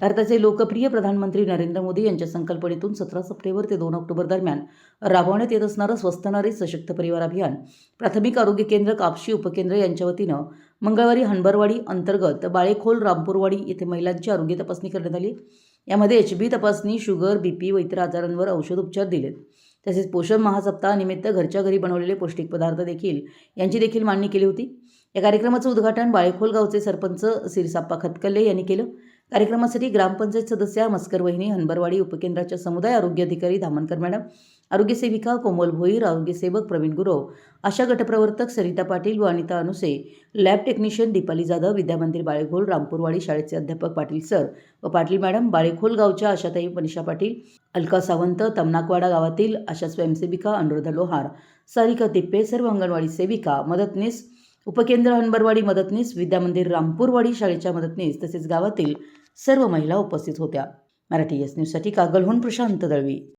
भारताचे लोकप्रिय प्रधानमंत्री नरेंद्र मोदी यांच्या संकल्पनेतून सतरा सप्टेंबर ते दोन ऑक्टोबर दरम्यान राबवण्यात येत असणारं स्वस्त नारी सशक्त परिवार अभियान प्राथमिक आरोग्य केंद्र कापशी उपकेंद्र यांच्या वतीनं मंगळवारी हनबरवाडी अंतर्गत बाळेखोल रामपूरवाडी येथे महिलांची आरोग्य तपासणी करण्यात आली. यामध्ये एच बी तपासणी शुगर बी पी व इतर आजारांवर औषधोपचार दिलेत. तसेच पोषण महासप्ताहानिमित्त घरच्या घरी बनवलेले पौष्टिक पदार्थ देखील यांची देखील मांडणी केली होती. या कार्यक्रमाचं उद्घाटन बाळेखोल गावचे सरपंच सिरसाप्पा खतकल्ले यांनी केलं. कार्यक्रमासाठी ग्रामपंचायत सदस्या मस्कर वहिनी हनबरवाडी उपकेंद्राच्या समुदाय आरोग्य अधिकारी धामणकर मॅडम आरोग्यसेविका कोमल भोईर आरोग्यसेवक प्रवीण गुरव आशा गटप्रवर्तक सरिता पाटील व अनिता अनुसे लॅब टेक्निशियन दीपाली जाधव विद्यामंदिर बाळेखोल रामपूरवाडी शाळेचे अध्यापक पाटील सर व पाटील मॅडम बाळेखोल गावच्या आशाताई मनीषा पाटील अलका सावंत तमनाकवाडा गावातील आशा स्वयंसेविका अनुराधा लोहार सारिका तिप्पे सर्व अंगणवाडी सेविका मदतनीस उपकेंद्र हनबरवाडी मदतनीस विद्यामंदिर रामपूरवाडी शाळेच्या मदतनीस तसेच गावातील सर्व महिला उपस्थित होत्या. मराठी एस न्यूजसाठी कागलहून प्रशांत दळवी.